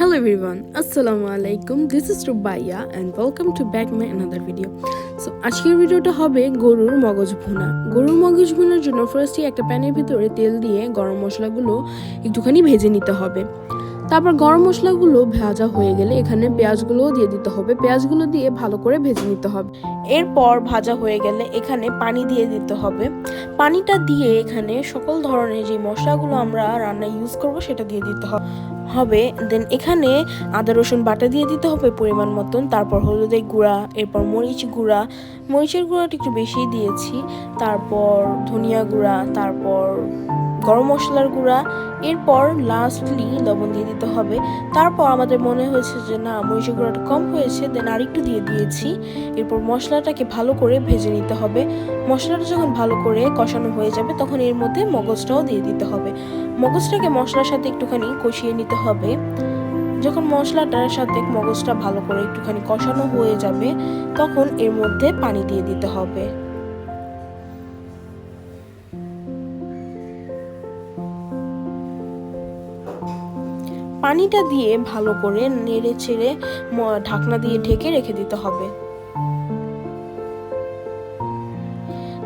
Hello everyone, Assalamu alaikum. This is Rubaiya and welcome to back my another video. So আজকের ভিডিওটা হবে গরুর মগজ ভুনা। গরুর মগজ ভুনার জন্য ফার্স্টে একটা প্যানের ভিতরে তেল দিয়ে গরম মশলাগুলো একটুখানি ভেজে নিতে হবে। তারপর গরম মশলাগুলো ভাজা হয়ে গেলে এখানে পেঁয়াজগুলোও দিয়ে দিতে হবে। পেঁয়াজগুলো দিয়ে ভালো করে ভেজে নিতে হবে। এরপর ভাজা হয়ে গেলে এখানে পানি দিয়ে দিতে হবে। পানিটা দিয়ে এখানে সকল ধরনের যে মশলাগুলো আমরা রান্নায় ইউজ করব সেটা দিয়ে দিতে হবে হবে। দেন এখানে আদা রসুন বাটা দিয়ে দিতে হবে পরিমাণ মতন। তারপর হলুদের গুঁড়া, এরপর মরিচ গুঁড়া মরিচের গুঁড়াটা একটু বেশি দিয়েছি। তারপর ধনিয়া গুঁড়া, তারপর গরম মশলার গুঁড়া, এরপর লাস্টলি লবণ দিয়ে দিতে হবে। তারপর আমাদের মনে হয়েছে যে, না, মরিচের গুঁড়াটা কম হয়েছে দেন আরেকটু দিয়ে দিয়েছি। এরপর মশলাটাকে ভালো করে ভেজে নিতে হবে। মশলাটা যখন ভালো করে কষানো হয়ে যাবে, তখন এর মধ্যে মগজটাও দিয়ে দিতে হবে। মগজটাকে মশলার সাথে একটুখানি কষিয়ে নিতে হবে। যখন মশলাটার সাথে মগজটা ভালো করে একটুখানি কষানো হয়ে যাবে, তখন এর মধ্যে পানি দিয়ে দিতে হবে। পানিটা দিয়ে ভালো করে নেড়ে ছেড়ে ঢাকনা দিয়ে ঢেকে রেখে দিতে হবে।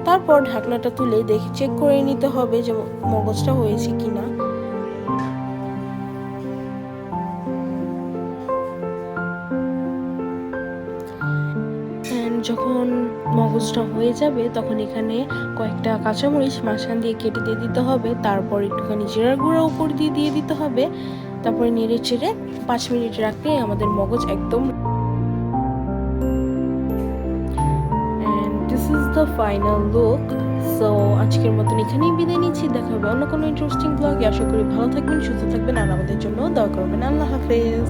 তারপর ঢাকনাটা তুলে দেখে চেক করে নিতে হবে যে মগজটা হয়েছে কিনা। And যখন মগজটা হয়ে যাবে, তখন এখানে কয়েকটা কাঁচামরিচ মাঝখান দিয়ে কেটে দিয়ে দিতে হবে। তারপর একটুখানি জিরার গুঁড়া উপর দিয়ে দিয়ে দিতে হবে। তারপরে নেড়ে চেড়ে পাঁচ মিনিট রাখলে আমাদের মগজ একদম this is the final look so আজকের মতন এখানেই বিদায় নিচ্ছি। দেখা হবে অন্য কোনো ইন্টারেস্টিং ব্লগে আশা করি ভালো থাকবেন, সুস্থ থাকবেন। আর আমাদের জন্য দোয়া করবেন। আল্লাহ হাফেজ।